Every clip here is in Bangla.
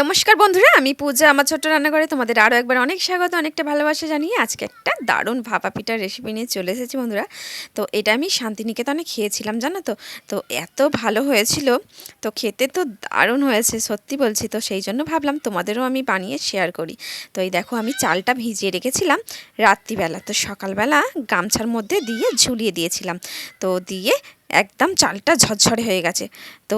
নমস্কার বন্ধুরা, আমি পূজা, আমার ছোট্ট রান্নাঘরে তোমাদের আরও একবার অনেক স্বাগত, অনেকটা ভালোবাসা জানিয়ে আজকে একটা দারুণ ভাপা পিঠার রেসিপি নিয়ে চলে এসেছি বন্ধুরা। তো এটা আমি শান্তিনিকেতনে খেয়েছিলাম, জানো তো? তো এত ভালো হয়েছিল, তো খেতে তো দারুণ হয়েছে, সত্যি বলছি। তো সেই জন্য ভাবলাম তোমাদেরও আমি বানিয়ে শেয়ার করি। তো এই দেখো, আমি চালটা ভিজিয়ে রেখেছিলাম রাত্রিবেলা। তো সকালবেলা গামছার মধ্যে দিয়ে ঝুলিয়ে দিয়েছিলাম। তো দিয়ে একদম চালটা ঝরঝরে হয়ে গেছে। তো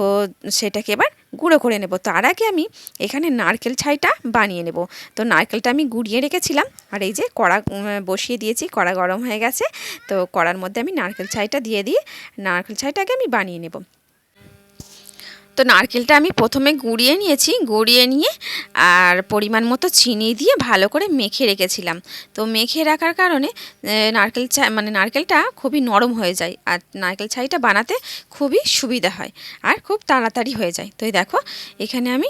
সেটাকে এবার গুঁড়ো করে নেব। তার আগে আমি এখানে নারকেল ছাইটা বানিয়ে নেব। তো নারকেলটা আমি গুঁড়িয়ে রেখেছিলাম। আর এই যে কড়া বসিয়ে দিয়েছি, কড়া গরম হয়ে গেছে। তো কড়ার মধ্যে আমি নারকেল ছাইটা দিয়ে দিয়ে নারকেল ছাইটাকে আমি বানিয়ে নেব। তো নারকেলটা আমি প্রথমে গুঁড়িয়ে নিয়েছি, গুঁড়িয়ে নিয়ে আর পরিমাণ মতো চিনি দিয়ে ভালো করে মেখে রেখেছিলাম। তো মেখে রাখার কারণে নারকেল চা মানে নারকেলটা খুবই নরম হয়ে যায় আর নারকেল ছাইটা বানাতে খুবই সুবিধা হয় আর খুব তাড়াতাড়ি হয়ে যায়। তো দেখো, এখানে আমি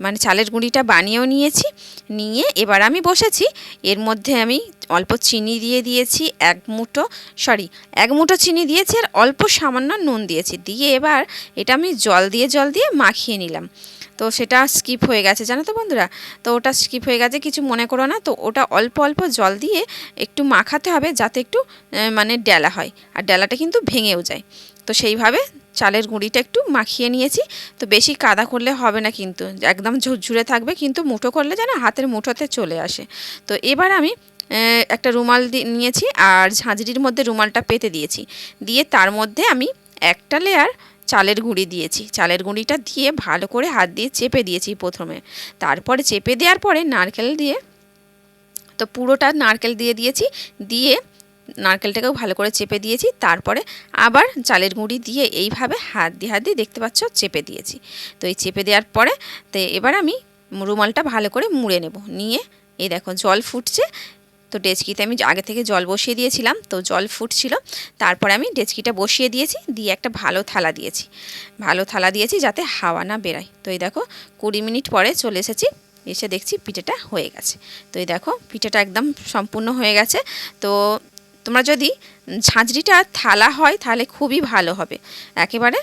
মানে চালের গুঁড়িটা বানিয়েও নিয়েছি, নিয়ে এবার আমি বসেছি। এর মধ্যে আমি অল্প চিনি দিয়ে দিয়েছি, এক মুঠো সরি এক মুঠো চিনি দিয়েছি আর অল্প সামান্য নুন দিয়েছি। দিয়ে এবার এটা আমি জল দিয়ে জল দিয়ে মাখিয়ে নিলাম। তো সেটা স্কিপ হয়ে গেছে, জানো তো বন্ধুরা? তো ওটা স্কিপ হয়ে গেছে, কিছু মনে করো না। তো ওটা অল্প অল্প জল দিয়ে একটু মাখাতে হবে যাতে একটু মানে ডেলা হয়। আর ডেলাটা কিন্তু ভেঙেও যায়। তো সেইভাবে চালের গুঁড়িটা একটু মাখিয়ে নিয়েছি। তো বেশি কাদা করলে হবে না কিন্তু, একদম ঝুরঝুরে থাকবে কিন্তু মুঠো করলে যেন হাতের মুঠোতে চলে আসে। তো এবার আমি একটা রুমাল নিয়েছি আর ঝাঁঝরির মধ্যে রুমালটা পেতে দিয়েছি। দিয়ে তার মধ্যে আমি একটা লেয়ার চালের গুঁড়ি দিয়েছি। চালের গুঁড়িটা দিয়ে ভালো করে হাত দিয়ে চেপে দিয়েছি প্রথমে। তারপরে চেপে দেওয়ার পরে নারকেল দিয়ে, তো পুরোটা নারকেল দিয়ে দিয়েছি। দিয়ে নারকেলটাকেও ভালো করে চেপে দিয়েছি, তারপরে আবার চালের গুঁড়ি দিয়ে এইভাবে হাত দিয়ে হাত দিয়ে দেখতে পাচ্ছ চেপে দিয়েছি। তো এই চেপে দেওয়ার পরে তো এবার আমি রুমালটা ভালো করে মুড়ে নেব। নিয়ে এই দেখো জল ফুটছে, তো ডেচকিতে আমি আগে থেকে জল বসিয়ে দিয়েছিলাম, তো জল ফুটছিল, তারপরে আমি ডেচকিটা বসিয়ে দিয়েছি, দিয়ে একটা ভালো থালা দিয়েছি। ভালো থালা দিয়েছি যাতে হাওয়া না বেরায়। তো এই দেখো কুড়ি মিনিট পরে চলে এসেছি, এসে দেখছি পিঠেটা হয়ে গেছে। তো এই দেখো পিঠেটা একদম সম্পূর্ণ হয়ে গেছে। তো তোমরা যদি ঝাঁঝরিটা থালা হয়, তাহলে খুবই ভালো হবে। একেবারে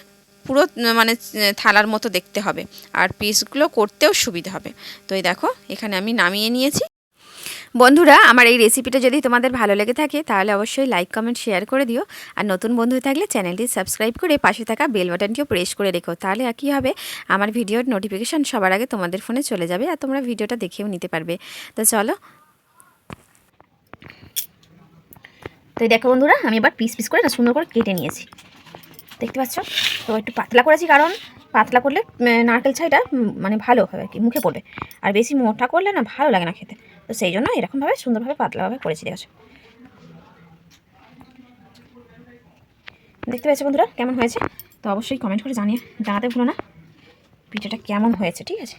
পুরো মানে থালার মতো দেখতে হবে। আর পিসগুলো করতেও সুবিধা হবে। তো এই দেখো, এখানে আমি নামিয়ে নিয়েছি। বন্ধুরা, আমার এই রেসিপিটা যদি তোমাদের ভালো লেগে থাকে, তাহলে অবশ্যই লাইক কমেন্ট শেয়ার করে দিও। আর নতুন বন্ধু থাকলে চ্যানেলটি সাবস্ক্রাইব করে পাশে থাকা বেল বাটনটিও প্রেস করে রেখো। তাহলে কী হবে? আমার ভিডিওর নোটিফিকেশান সবার আগে তোমাদের ফোনে চলে যাবে, আর তোমরা ভিডিওটা দেখেও নিতে পারবে। তো চলো তো এই দেখো বন্ধুরা, আমি এবার পিস পিস করে সুন্দর করে কেটে নিয়েছি। দেখতে পাচ্ছ? তো একটু পাতলা করেছি কারণ পাতলা করলে নারকেল ছাইটা মানে ভালো হবে আর কি, মুখে পড়বে। আর বেশি মোটা করলে না ভালো লাগে না খেতে। তো সেই জন্য এরকমভাবে সুন্দরভাবে পাতলাভাবে করেছি, দেখেছ? দেখতে পাচ্ছ বন্ধুরা, কেমন হয়েছে? তো অবশ্যই কমেন্ট করে জানিয়ে জানাতে ভুলো না। পিঠাটা কেমন হয়েছে, ঠিক আছে?